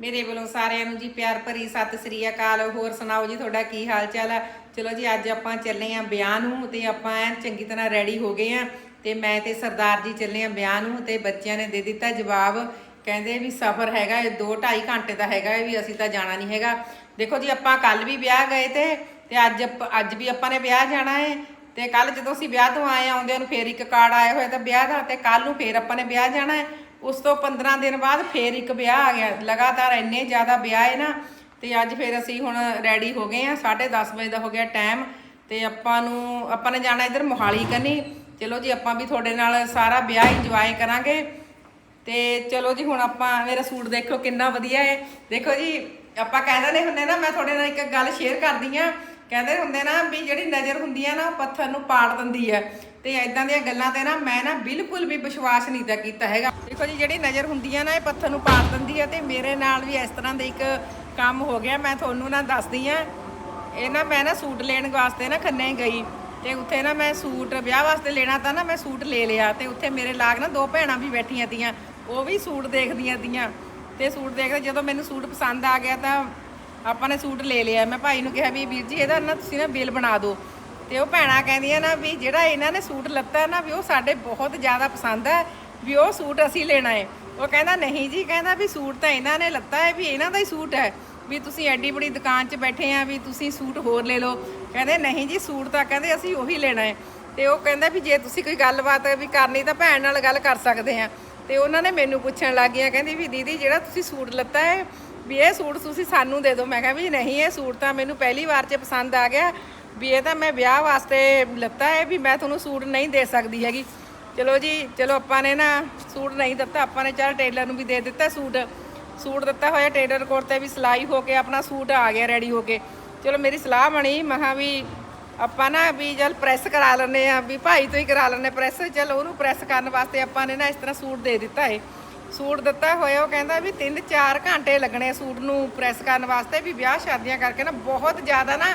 ਮੇਰੇ ਵੱਲੋਂ ਸਾਰਿਆਂ ਨੂੰ ਜੀ ਪਿਆਰ ਭਰੀ ਸਤਿ ਸ੍ਰੀ ਅਕਾਲ। ਹੋਰ ਸੁਣਾਓ ਜੀ, ਤੁਹਾਡਾ ਕੀ ਹਾਲ ਚਾਲ ਆ? ਚਲੋ ਜੀ, ਅੱਜ ਆਪਾਂ ਚੱਲੇ ਆਂ ਵਿਆਹ ਨੂੰ ਤੇ ਆਪਾਂ ਐਨ ਚੰਗੀ ਤਰ੍ਹਾਂ ਰੈਡੀ ਹੋ ਗਏ ਆਂ ਤੇ ਮੈਂ ਤੇ ਸਰਦਾਰ ਜੀ ਚੱਲੇ ਆਂ ਵਿਆਹ ਨੂੰ ਤੇ ਬੱਚਿਆਂ ਨੇ ਦੇ ਦਿੱਤਾ ਜਵਾਬ। ਕਹਿੰਦੇ ਵੀ ਸਫ਼ਰ ਹੈਗਾ ਇਹ 2 2.5 ਘੰਟੇ ਦਾ ਹੈਗਾ ਵੀ ਅਸੀਂ ਤਾਂ ਜਾਣਾ ਨਹੀਂ ਹੈਗਾ। ਦੇਖੋ ਜੀ, ਆਪਾਂ ਕੱਲ ਵੀ ਵਿਆਹ ਗਏ ਤੇ ਤੇ ਅੱਜ ਅੱਜ ਵੀ ਆਪਾਂ ਨੇ ਵਿਆਹ ਜਾਣਾ ਹੈ ਤੇ ਕੱਲ ਜਦੋਂ ਅਸੀਂ ਵਿਆਹ ਤੋਂ ਆਏ ਆਉਂਦੇ ਨੂੰ ਫੇਰ ਇੱਕ ਕਾਰਡ ਆਇਆ ਹੋਇਆ ਤਾਂ ਵਿਆਹ ਦਾ ਤੇ ਕੱਲ ਨੂੰ ਫੇਰ ਆਪਾਂ ਨੇ ਵਿਆਹ ਜਾਣਾ ਹੈ ਉਸ ਤੋਂ 15 ਦਿਨ ਬਾਅਦ ਫੇਰ ਇੱਕ ਵਿਆਹ ਆ ਗਿਆ। ਲਗਾਤਾਰ ਇੰਨੇ ਜ਼ਿਆਦਾ ਵਿਆਹ ਹੈ ਨਾ, ਤੇ ਅੱਜ ਫੇਰ ਅਸੀਂ ਹੁਣ ਰੈਡੀ ਹੋ ਗਏ ਆ 10:30 ਵਜੇ ਦਾ ਹੋ ਗਿਆ ਟਾਈਮ ਤੇ ਆਪਾਂ ਨੂੰ, ਆਪਾਂ ਨੇ ਜਾਣਾ ਇਧਰ ਮੋਹਾਲੀ ਕੰਨੀ। ਚਲੋ ਜੀ, ਆਪਾਂ ਵੀ ਤੁਹਾਡੇ ਨਾਲ ਸਾਰਾ ਵਿਆਹ ਇੰਜੋਏ ਕਰਾਂਗੇ। ਤੇ ਚਲੋ ਜੀ, ਹੁਣ ਆਪਾਂ ਮੇਰਾ ਸੂਟ ਦੇਖੋ ਕਿੰਨਾ ਵਧੀਆ ਹੈ ਦੇਖੋ ਜੀ, ਆਪਾਂ ਕਹਿੰਦੇ ਨੇ ਹੁੰਦੇ ਨਾ, ਮੈਂ ਤੁਹਾਡੇ ਨਾਲ ਇੱਕ ਗੱਲ ਸ਼ੇਅਰ ਕਰਦੀ ਆ ਕਹਿੰਦੇ ਹੁੰਦੇ ਨਾ ਵੀ ਜਿਹੜੀ ਨਜ਼ਰ ਹੁੰਦੀ ਆ ਨਾ, ਉਹ ਪੱਥਰ ਨੂੰ ਪਾੜ ਦਿੰਦੀ ਆ। ਤੇ ਐਦਾਂ ਦੀਆਂ ਗੱਲਾਂ ਤੇ ਨਾ ਮੈਂ ਨਾ ਬਿਲਕੁਲ ਵੀ ਵਿਸ਼ਵਾਸ ਨਹੀਂ ਤਾਂ ਕੀਤਾ ਹੈਗਾ। ਦੇਖੋ ਜੀ, ਜਿਹੜੀ ਨਜ਼ਰ ਹੁੰਦੀ ਆ ਨਾ, ਇਹ ਪੱਥਰ ਨੂੰ ਪਾੜ ਦਿੰਦੀ ਆ ਤੇ ਮੇਰੇ ਨਾਲ ਵੀ ਇਸ ਤਰ੍ਹਾਂ ਦਾ ਇੱਕ ਕੰਮ ਹੋ ਗਿਆ। ਮੈਂ ਤੁਹਾਨੂੰ ਨਾ ਦੱਸਦੀ ਆ, ਇਹ ਨਾ ਮੈਂ ਨਾ ਸੂਟ ਲੈਣ ਵਾਸਤੇ ਨਾ ਖੰਨੇ ਗਈ ਤੇ ਉੱਥੇ ਨਾ ਮੈਂ ਸੂਟ ਵਿਆਹ ਵਾਸਤੇ ਲੈਣਾ ਤਾਂ ਨਾ ਮੈਂ ਸੂਟ ਲੈ ਲਿਆ ਤੇ ਉੱਥੇ ਮੇਰੇ ਲਾਗ ਨਾ ਦੋ ਭੈਣਾਂ ਵੀ ਬੈਠੀਆਂ ਤੀਆਂ, ਉਹ ਵੀ ਸੂਟ ਦੇਖਦੀਆਂ ਤੀਆਂ। ਤੇ ਸੂਟ ਦੇਖਦੇ ਜਦੋਂ ਮੈਨੂੰ ਸੂਟ ਪਸੰਦ ਆ ਗਿਆ ਤਾਂ ਆਪਾਂ ਨੇ ਸੂਟ ਲੈ ਲਿਆ। ਮੈਂ ਭਾਈ ਨੂੰ ਕਿਹਾ ਵੀ ਵੀਰ ਜੀ, ਇਹਦਾ ਨਾ ਤੁਸੀਂ ਨਾ ਬਿੱਲ ਬਣਾ ਦਿਓ। ਤੇ ਉਹ ਭੈਣਾਂ ਕਹਿੰਦੀਆਂ ਨਾ ਵੀ ਜਿਹੜਾ ਇਹਨਾਂ ਨੇ ਸੂਟ ਲੱਤਾ ਨਾ ਵੀ ਉਹ ਸਾਡੇ ਬਹੁਤ ਜ਼ਿਆਦਾ ਪਸੰਦ ਹੈ ਵੀ ਉਹ ਸੂਟ ਅਸੀਂ ਲੈਣਾ ਹੈ ਉਹ ਕਹਿੰਦਾ, ਨਹੀਂ ਜੀ, ਕਹਿੰਦਾ, ਵੀ ਸੂਟ ਤਾਂ ਇਹਨਾਂ ਨੇ ਲੱਤਾ ਹੈ ਵੀ ਇਹਨਾਂ ਦਾ ਹੀ ਸੂਟ ਹੈ। ਵੀ ਤੁਸੀਂ ਐਡੀ ਬੜੀ ਦੁਕਾਨ 'ਚ ਬੈਠੇ ਆ, ਵੀ ਤੁਸੀਂ ਸੂਟ ਹੋਰ ਲੈ ਲਓ। ਕਹਿੰਦੇ, ਨਹੀਂ ਜੀ, ਸੂਟ ਤਾਂ ਕਹਿੰਦੇ ਅਸੀਂ ਉਹੀ ਲੈਣਾ ਹੈ ਤੇ ਉਹ ਕਹਿੰਦਾ ਵੀ, ਜੇ ਤੁਸੀਂ ਕੋਈ ਗੱਲਬਾਤ ਵੀ ਕਰਨੀ ਤਾਂ ਭੈਣ ਨਾਲ ਗੱਲ ਕਰ ਸਕਦੇ ਆ। ਤੇ ਉਹਨਾਂ ਨੇ ਮੈਨੂੰ ਪੁੱਛਣ ਲੱਗ ਗਿਆ ਕਹਿੰਦੀ, ਵੀ ਦੀਦੀ, ਜਿਹੜਾ ਤੁਸੀਂ ਸੂਟ ਲੱਤਾ ਹੈ ਵੀ ਇਹ ਸੂਟ ਤੁਸੀਂ ਸਾਨੂੰ ਦੇ ਦਿਓ। ਮੈਂ ਕਿਹਾ, ਵੀ ਨਹੀਂ, ਇਹ ਸੂਟ ਤਾਂ ਮੈਨੂੰ ਪਹਿਲੀ ਵਾਰ 'ਚ ਪਸੰਦ ਆ ਗਿਆ। ਵੀ ਇਹ ਤਾਂ ਮੈਂ ਵਿਆਹ ਵਾਸਤੇ ਲੱਤਾ ਹੈ ਵੀ ਮੈਂ ਤੁਹਾਨੂੰ ਸੂਟ ਨਹੀਂ ਦੇ ਸਕਦੀ ਹੈਗੀ। ਚਲੋ ਜੀ, ਚਲੋ ਆਪਾਂ ਨੇ ਨਾ ਸੂਟ ਨਹੀਂ ਦਿੱਤਾ, ਆਪਾਂ ਨੇ ਚੱਲ ਟੇਲਰ ਨੂੰ ਵੀ ਦੇ ਦਿੱਤਾ ਸੂਟ। ਸੂਟ ਦਿੱਤਾ ਹੋਇਆ ਟੇਲਰ ਕੋਲ ਤੇ ਵੀ ਸਿਲਾਈ ਹੋ ਕੇ ਆਪਣਾ ਸੂਟ ਆ ਗਿਆ ਰੈਡੀ ਹੋ ਕੇ। ਚਲੋ ਮੇਰੀ ਸਲਾਹ ਬਣੀ ਮਹਾ ਵੀ ਆਪਾਂ ਨਾ ਵੀ ਜਲ ਪ੍ਰੈਸ ਕਰਾ ਲੈਂਦੇ ਆ ਵੀ ਭਾਈ ਤੋਂ ਹੀ ਕਰਾ ਲੈਂਦੇ ਪ੍ਰੈਸ ਚਲ ਉਹਨੂੰ ਪ੍ਰੈਸ ਕਰਨ ਵਾਸਤੇ ਆਪਾਂ ਨੇ ਨਾ ਇਸ ਤਰ੍ਹਾਂ ਸੂਟ ਦੇ ਦਿੱਤਾ ਏ ਸੂਟ ਦਿੱਤਾ ਹੋਇਆ, ਉਹ ਕਹਿੰਦਾ ਵੀ 3-4 ਘੰਟੇ ਲੱਗਣੇ ਸੂਟ ਨੂੰ ਪ੍ਰੈਸ ਕਰਨ ਵਾਸਤੇ, ਵੀ ਵਿਆਹ ਸ਼ਾਦੀਆਂ ਕਰਕੇ ਨਾ ਬਹੁਤ ਜ਼ਿਆਦਾ ਨਾ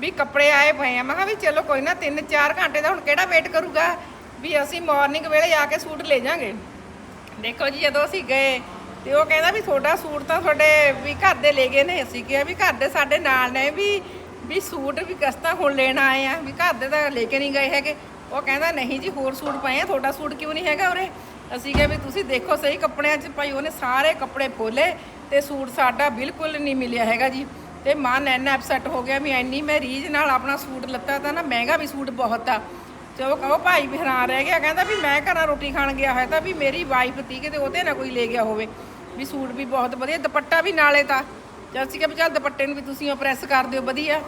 ਵੀ ਕੱਪੜੇ ਆਏ ਪਏ ਆ। ਮੈਂ ਕਿਹਾ ਵੀ ਚਲੋ ਕੋਈ ਨਾ 3-4 ਘੰਟੇ ਦਾ ਹੁਣ ਕਿਹੜਾ ਵੇਟ ਕਰੂਗਾ? ਵੀ ਅਸੀਂ ਮਾਰਨਿੰਗ ਵੇਲੇ ਆ ਕੇ ਸੂਟ ਲੈ ਜਾਾਂਗੇ। ਦੇਖੋ ਜੀ, ਜਦੋਂ ਅਸੀਂ ਗਏ ਤੇ ਉਹ ਕਹਿੰਦਾ ਵੀ ਤੁਹਾਡਾ ਸੂਟ ਤਾਂ ਤੁਹਾਡੇ ਵੀ ਘਰ ਦੇ ਲੈ ਗਏ ਨੇ। ਅਸੀਂ ਕਿਹਾ ਵੀ ਘਰ ਦੇ ਸਾਡੇ ਨਾਲ ਨੇ ਵੀ ਵੀ ਸੂਟ ਵੀ ਕਸਤਾ ਹੁਣ ਲੈਣ ਆਏ ਆ। ਵੀ ਘਰ ਦੇ ਤਾਂ ਲੈ ਕੇ ਨਹੀਂ ਗਏ ਹੈਗੇ। ਉਹ ਕਹਿੰਦਾ, ਨਹੀਂ ਜੀ, ਹੋਰ ਸੂਟ ਪਏ ਆ, ਤੁਹਾਡਾ ਸੂਟ ਕਿਉਂ ਨਹੀਂ ਹੈਗਾ ਉਰੇ? ਅਸੀਂ ਕਿਹਾ ਵੀ ਤੁਸੀਂ ਦੇਖੋ ਸਹੀ ਕੱਪੜਿਆਂ 'ਚ ਭਾਈ ਉਹਨੇ ਸਾਰੇ ਕੱਪੜੇ ਫੋਲੇ ਤੇ ਸੂਟ ਸਾਡਾ ਬਿਲਕੁਲ ਨਹੀਂ ਮਿਲਿਆ ਹੈਗਾ ਜੀ। ਤੇ ਮਨ ਇੰਨਾ ਅਪਸੈਟ ਹੋ ਗਿਆ ਵੀ ਐਨੀ ਮੈਂ ਰੀਝ ਨਾਲ ਆਪਣਾ ਸੂਟ ਲੱਤਾ ਤਾਂ ਨਾ ਮਹਿੰਗਾ ਵੀ ਸੂਟ ਬਹੁਤ ਆ। ਚਲੋ ਕਹੋ, ਭਾਈ ਵੀ ਹੈਰਾਨ ਰਹਿ ਗਿਆ। ਕਹਿੰਦਾ ਵੀ ਮੈਂ ਘਰਾਂ ਰੋਟੀ ਖਾਣ ਗਿਆ ਹੋਇਆ ਤਾਂ ਵੀ ਮੇਰੀ ਵਾਈਫ ਤੀ ਕਿਤੇ ਉਹਦੇ ਨਾਲ ਕੋਈ ਲੈ ਗਿਆ ਹੋਵੇ। ਵੀ ਸੂਟ ਵੀ ਬਹੁਤ ਵਧੀਆ, ਦੁਪੱਟਾ ਵੀ ਨਾਲੇ ਤਾਂ। ਜਦ ਸੀ ਕਿ ਵੀ ਚੱਲ ਦੁਪੱਟੇ ਨੂੰ ਵੀ ਤੁਸੀਂ ਉਹ ਪ੍ਰੈਸ ਕਰ ਦਿਓ, ਵਧੀਆ।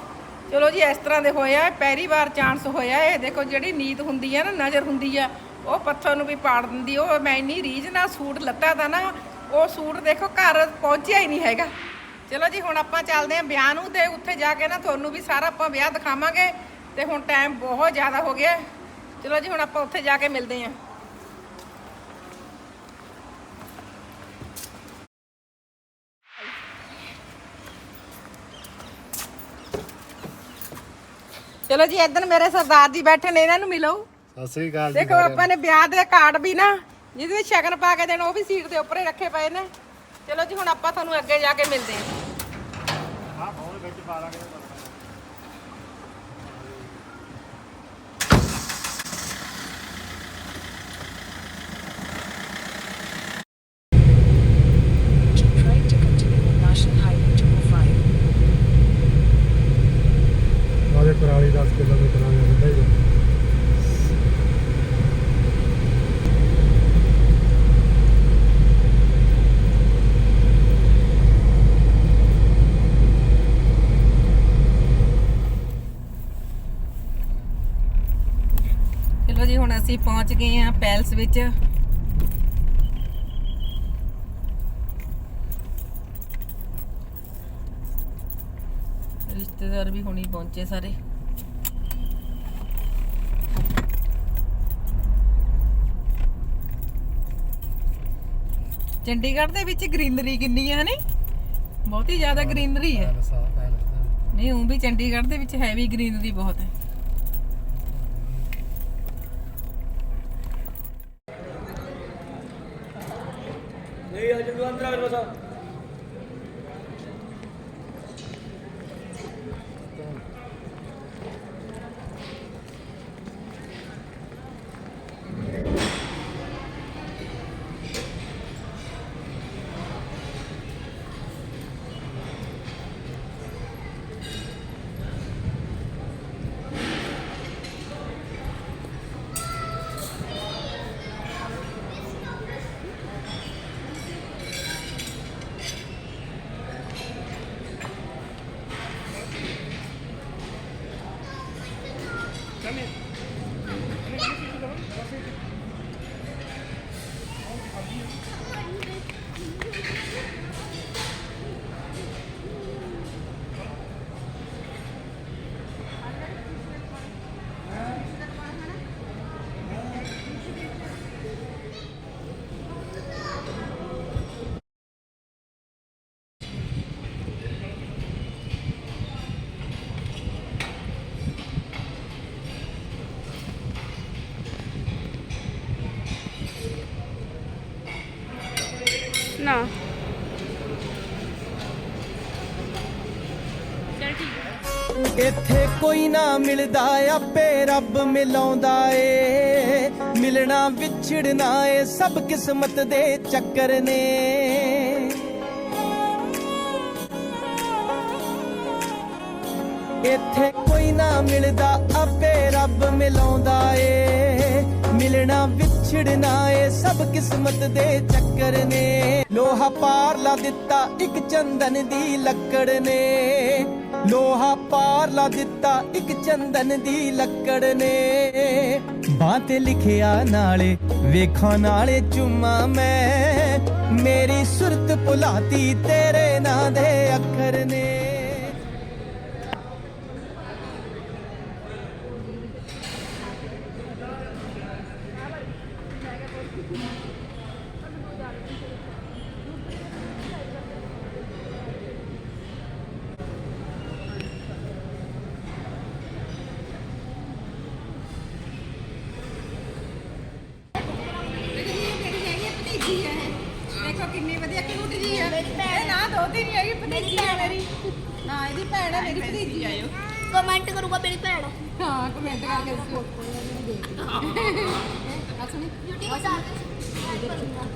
ਚਲੋ ਜੀ, ਇਸ ਤਰ੍ਹਾਂ ਦੇ ਹੋਇਆ, ਪਹਿਲੀ ਵਾਰ ਚਾਂਸ ਹੋਇਆ ਇਹ। ਦੇਖੋ ਜਿਹੜੀ ਨੀਤ ਹੁੰਦੀ ਆ ਨਾ, ਨਜ਼ਰ ਹੁੰਦੀ ਆ, ਉਹ ਪੱਥਰ ਨੂੰ ਵੀ ਪਾੜ ਦਿੰਦੀ ਉਹ ਮੈਂ ਇੰਨੀ ਰੀਝ ਨਾਲ ਸੂਟ ਲੱਤਾ ਤਾਂ ਨਾ, ਉਹ ਸੂਟ ਦੇਖੋ ਘਰ ਪਹੁੰਚਿਆ ਹੀ ਨਹੀਂ ਹੈਗਾ। ਚਲੋ ਜੀ ਹੁਣ ਆਪਾਂ ਚੱਲਦੇ ਆਂ ਵਿਆਹ ਨੂੰ ਤੇ ਉੱਥੇ ਜਾ ਕੇ ਨਾ ਤੁਹਾਨੂੰ ਵੀ ਸਾਰਾ ਆਪਾਂ ਵਿਆਹ ਦਿਖਾਵਾਂਗੇ ਤੇ ਹੁਣ ਟਾਈਮ ਬਹੁਤ ਜ਼ਿਆਦਾ ਹੋ ਗਿਆ ਚਲੋ ਜੀ ਹੁਣ ਆਪਾਂ ਉੱਥੇ ਜਾ ਕੇ ਮਿਲਦੇ ਆਂ ਚਲੋ ਜੀ ਇਧਰ ਮੇਰੇ ਸਰਦਾਰ ਜੀ ਬੈਠੇ ਨੇ ਇਹਨਾਂ ਨੂੰ ਮਿਲੋ। ਸਤਿ ਸ੍ਰੀ ਅਕਾਲ ਜੀ ਦੇਖੋ ਆਪਾਂ ਨੇ। ਵਿਆਹ ਦੇ ਕਾਰਡ ਵੀ ਨਾ ਜਿਹਦੇ ਵਿੱਚ ਸ਼ਗਨ ਪਾ ਕੇ ਦੇਣ ਉਹ ਵੀ ਸੀਟ ਦੇ ਉੱਪਰ ਹੀ ਰੱਖੇ ਪਏ ਨੇ। ਚਲੋ ਜੀ, ਹੁਣ ਆਪਾਂ ਤੁਹਾਨੂੰ ਅੱਗੇ ਜਾ ਕੇ ਮਿਲਦੇ ਹਾਂ। ਹਾਂ ਫੋਨ ਵਿੱਚ ਪਾ ਲਾਂਗੇ। ਜੀ ਹੁਣ ਅਸੀਂ ਪਹੁੰਚ ਗਏ ਹਾਂ ਪੈਲਸ ਵਿੱਚ। ਰਿਸ਼ਤੇਦਾਰ ਵੀ ਹੁਣੀ ਪਹੁੰਚੇ ਸਾਰੇ। ਚੰਡੀਗੜ੍ਹ ਦੇ ਵਿੱਚ ਗ੍ਰੀਨਰੀ ਕਿੰਨੀ ਹੈ ਹਨੀ? ਬਹੁਤ ਹੀ ਜ਼ਿਆਦਾ ਗ੍ਰੀਨਰੀ ਹੈ ਆ ਨਹੀਂ ਉਹ ਵੀ ਚੰਡੀਗੜ੍ਹ ਦੇ ਵਿੱਚ ਹੈਵੀ ਗ੍ਰੀਨਰੀ ਬਹੁਤ ਹੈ ਨਾ ਚਲ ਠੀਕ ਹੈ। ਇੱਥੇ ਕੋਈ ਨਾ ਮਿਲਦਾ, ਆਪੇ ਰੱਬ ਮਿਲਾਉਂਦਾ ਏ। ਮਿਲਣਾ ਵਿਛੜਨਾ ਏ, ਸਭ ਕਿਸਮਤ ਦੇ ਚੱਕਰ ਨੇ। ਇੱਥੇ ਕੋਈ ਨਾ ਮਿਲਦਾ, ਆਪੇ ਰੱਬ ਮਿਲਾਉਂਦਾ ਏ। ਮਿਲਣਾ ਵਿਛੜਨਾ ਏ ਸਭ ਕਿਸਮਤ ਦੇ ਚੱਕਰ ਨੇ। ਲੋਹਾ ਪਾਰ ਲਾ ਦਿੱਤਾ ਇੱਕ ਚੰਦਨ ਦੀ ਲੱਕੜ ਨੇ। ਲੋਹਾ ਪਾਰ ਲਾ ਦਿੱਤਾ ਇੱਕ ਚੰਦਨ ਦੀ ਲੱਕੜ ਨੇ। ਬਾਂਹ ਤੇ ਲਿਖਿਆ ਨਾਲੇ, ਵੇਖਾਂ ਨਾਲੇ ਚੁੰਮਾ ਮੈਂ। ਮੇਰੀ ਸੁਰਤ ਭੁਲਾਤੀ ਤੇਰੇ ਨਾਂ ਦੇ ਅੱਖਰ ਨੇ ਦੇਖੋ ਕਿੰਨੀ ਵਧੀਆ ਕਿਊਟ ਜੀ ਹੈ ਇਹ ਦੋਤੀ ਨਹੀਂ ਹੈਗੀ ਭਤੀਜੀ ਹੈ ਮੇਰੀ। ਨਾ ਇਹਦੀ ਭੈਣ ਹੈ ਮੇਰੀ ਭਤੀਜੀ। ਆਇਓ। ਕਮੈਂਟ ਕਰੂਗਾ ਮੇਰੀ ਭੈਣ। ਹਾਂ ਕਮੈਂਟ ਕਰਕੇ ਦੱਸੋ ਆ ਸੁਣੀ। YouTube ਤੇ ਮੰਮਾ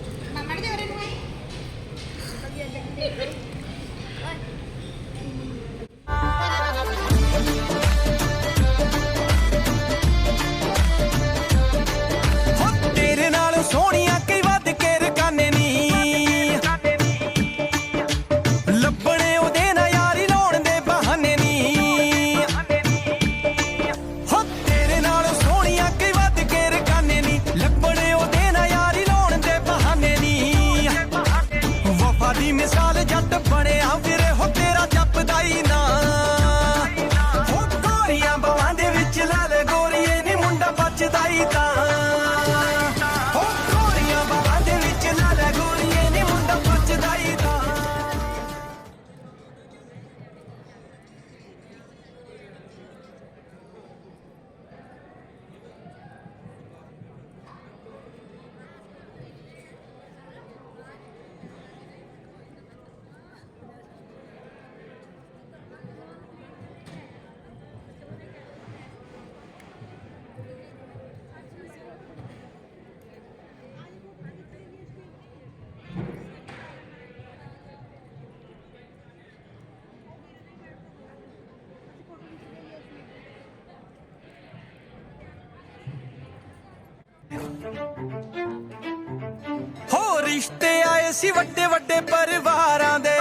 ਹੋ ਰਿਸ਼ਤੇ ਆਏ ਸੀ ਵੱਡੇ ਵੱਡੇ ਪਰਿਵਾਰਾਂ ਦੇ।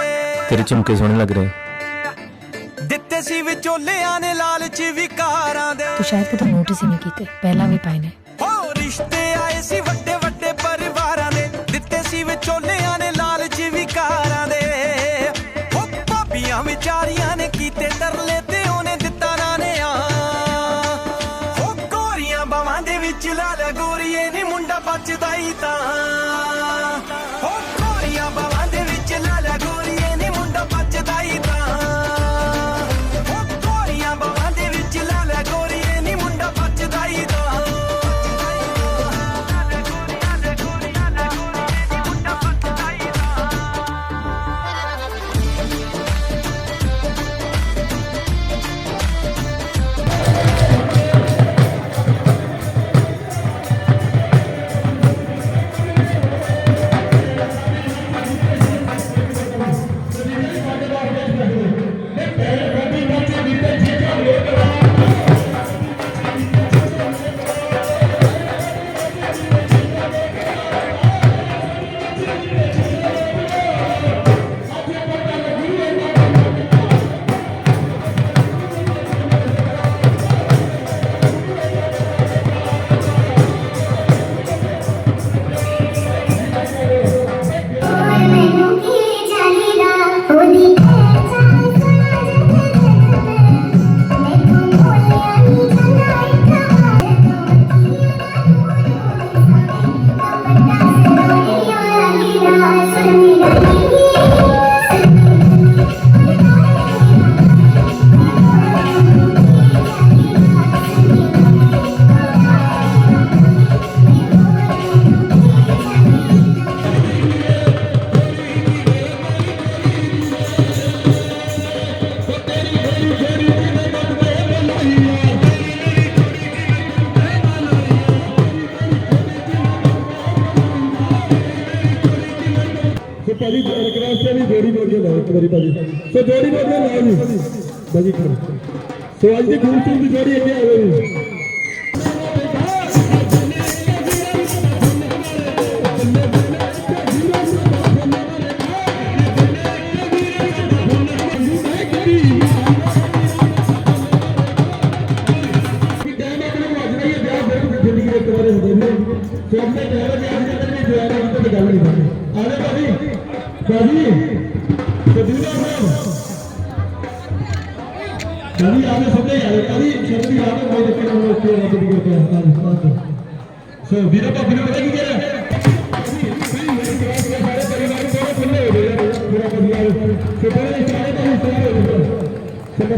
ਤੇਰੇ ਝੁਮਕੇ ਸੋਹਣੇ ਲੱਗ ਰਹੇ। ਦਿੱਤੇ ਸੀ ਵਿਚੋਲਿਆਂ ਨੇ ਲਾਲਚ ਵਿਕਾਰਾਂ ਦੇ। ਤੂੰ ਸ਼ਾਇਦ ਕਦੇ ਨੋਟਿਸ ਹੀ ਨਹੀਂ ਕੀਤੇ ਪਹਿਲਾਂ ਵੀ ਪਾਏ ਨੇ। ਹੋ ਰਿਸ਼ਤੇ ਆਏ ਸੀ ਵੱਡੇ જોડી બોલ લાવી બજી કરો તો આજની ખૂબસૂરત જોડી એટલે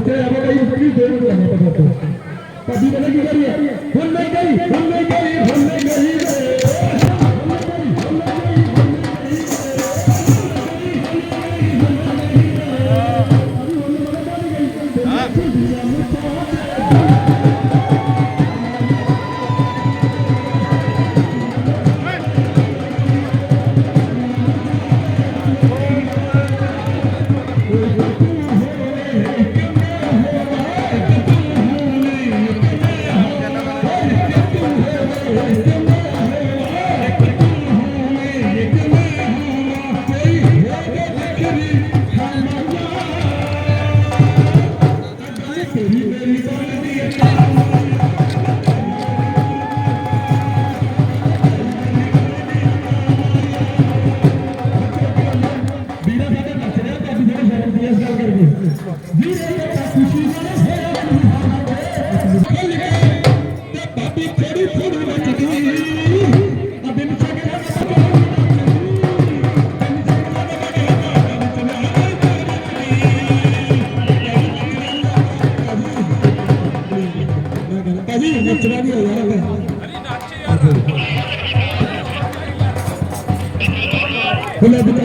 फिर अब गई उसकी देर को हमें पता तो कभी पता की करिए हम नहीं गई हम नहीं गई हम नहीं गई ਨਹੀਂ ਨੱਚਣਾ ਨਹੀਂ। ਹੋਇਆ ਅਰੇ ਨੱਚ ਯਾਰ ਬੁਲਾ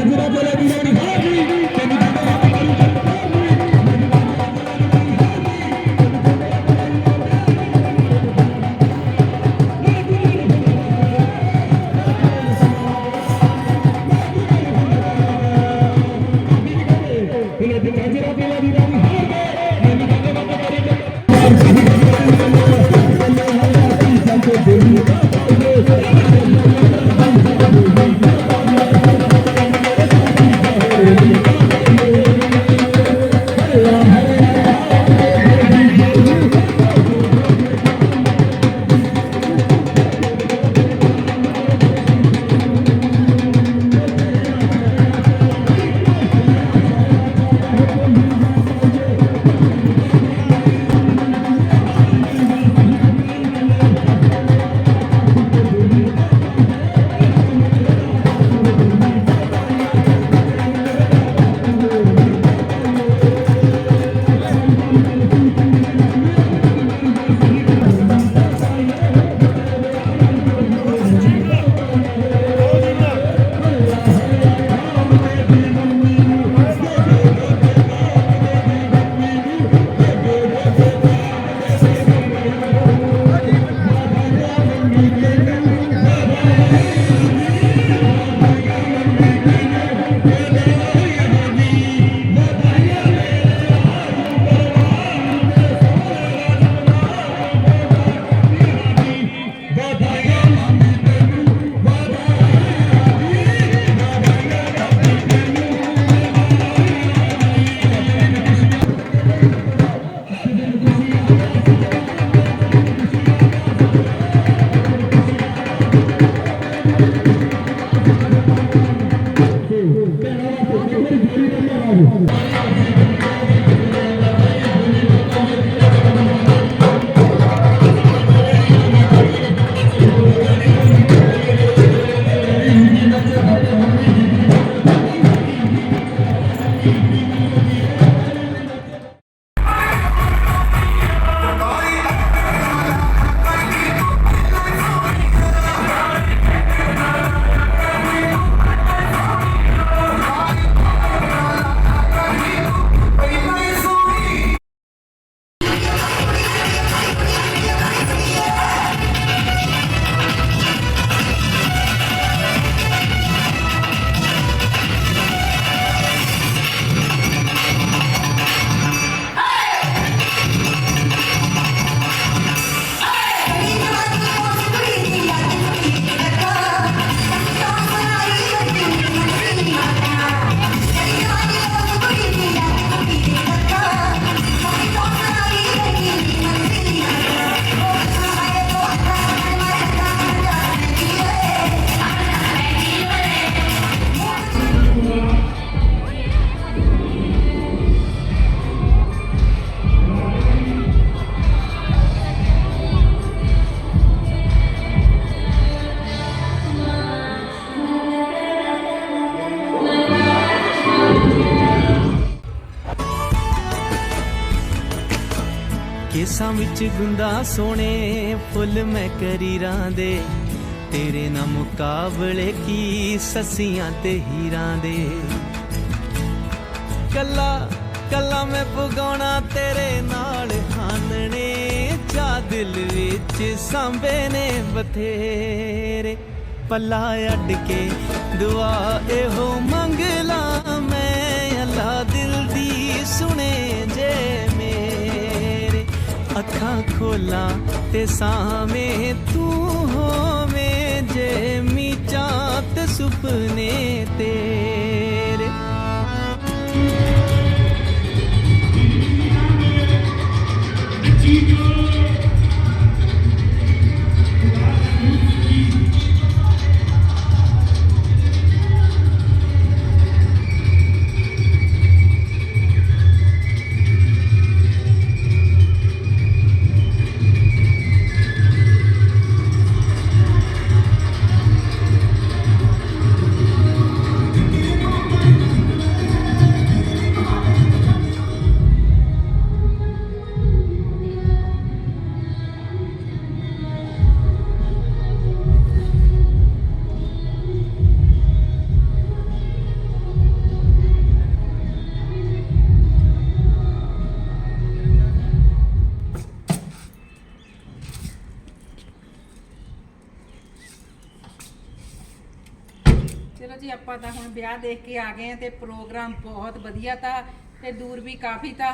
ਕੇਸਾਂ ਵਿੱਚ ਗੁੰਦਾ ਸੋਹਣੇ, ਫੁੱਲ ਮੈਂ ਕਰੀਰਾਂ ਦੇ। ਤੇਰੇ ਨਾਲ ਮੁਕਾਬਲੇ ਕੀ ਸੱਸੀਆਂ ਤੇ ਹੀਰਾਂ ਦੇ। ਕੱਲਾ ਕੱਲਾ ਮੈਂ ਪੁਗਾਉਣਾ ਤੇਰੇ ਨਾਲ ਹਾਨਣੇ। ਜਾ ਦਿਲ ਵਿੱਚ ਸਾਂਭੇ ਨੇ ਬਥੇਰੇ। ਪੱਲਾ ਅੱਡ ਕੇ ਦੁਆ ਇਹੋ ਮੰਗ ਲਾ ਮੈਂ। ਅੱਲਾ ਦਿਲ ਦੀ ਸੁਣੇ ਅੱਖਾਂ ਖੋਲਾਂ ਤੇ ਸਾਵੇਂ ਤੂੰ ਹੋਵੇਂ ਜੇ ਮੀਚਾਂ ਤੇ ਸੁਪਨੇ ਤੇਰੇ। ਆਪਾਂ ਤਾਂ ਹੁਣ ਵਿਆਹ ਦੇਖ ਕੇ ਆ ਗਏ ਆ ਤੇ ਪ੍ਰੋਗਰਾਮ ਬਹੁਤ ਵਧੀਆ ਤਾਂ ਤੇ ਦੂਰ ਵੀ ਕਾਫੀ ਤਾਂ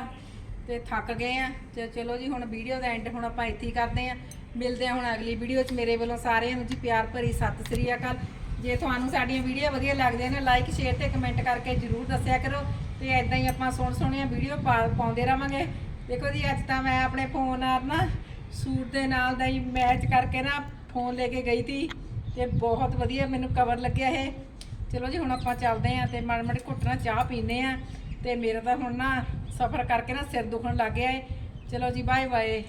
ਤੇ ਥੱਕ ਗਏ ਆ ਤੇ ਚਲੋ ਜੀ, ਹੁਣ ਵੀਡੀਓ ਦਾ ਐਂਡ ਹੁਣ ਆਪਾਂ ਇੱਥੇ ਹੀ ਕਰਦੇ ਆ ਮਿਲਦੇ ਆ ਹੁਣ ਅਗਲੀ ਵੀਡੀਓ 'ਚ। ਮੇਰੇ ਵੱਲੋਂ ਸਾਰਿਆਂ ਨੂੰ ਜੀ ਪਿਆਰ ਭਰੀ ਸਤਿ ਸ੍ਰੀ ਅਕਾਲ। ਜੇ ਤੁਹਾਨੂੰ ਸਾਡੀਆਂ ਵੀਡੀਓ ਵਧੀਆ ਲੱਗਦੀਆਂ ਨੇ ਲਾਈਕ ਸ਼ੇਅਰ ਤੇ ਕਮੈਂਟ ਕਰਕੇ ਜਰੂਰ ਦੱਸਿਆ ਕਰੋ। ਤੇ ਐਦਾਂ ਹੀ ਆਪਾਂ ਸੋਹਣ ਸੋਹਣੀਆਂ ਵੀਡੀਓ ਪਾਉਂਦੇ ਰਵਾਂਗੇ ਦੇਖੋ ਜੀ, ਅੱਜ ਤਾਂ ਮੈਂ ਆਪਣੇ ਫੋਨ ਨਾਲ ਨਾ ਸੂਟ ਦੇ ਨਾਲ ਦਾ ਹੀ ਮੈਚ ਕਰਕੇ ਨਾ ਫੋਨ ਲੈ ਕੇ ਗਈ ਸੀ ਤੇ ਬਹੁਤ ਵਧੀਆ ਮੈਨੂੰ ਕਵਰ ਲੱਗਿਆ ਇਹ। ਚਲੋ ਜੀ, ਹੁਣ ਆਪਾਂ ਚੱਲਦੇ ਆਂ ਤੇ ਮਾੜੇ ਮਾੜੇ ਘੁੱਟਣਾ ਚਾਹ ਪੀਨੇ ਆ ਤੇ ਮੇਰਾ ਤਾਂ ਹੁਣ ਨਾ ਸਫ਼ਰ ਕਰਕੇ ਨਾ ਸਿਰ ਦੁਖਣ ਲੱਗ ਗਿਆ ਏ। ਚਲੋ ਜੀ ਬਾਏ ਬਾਏ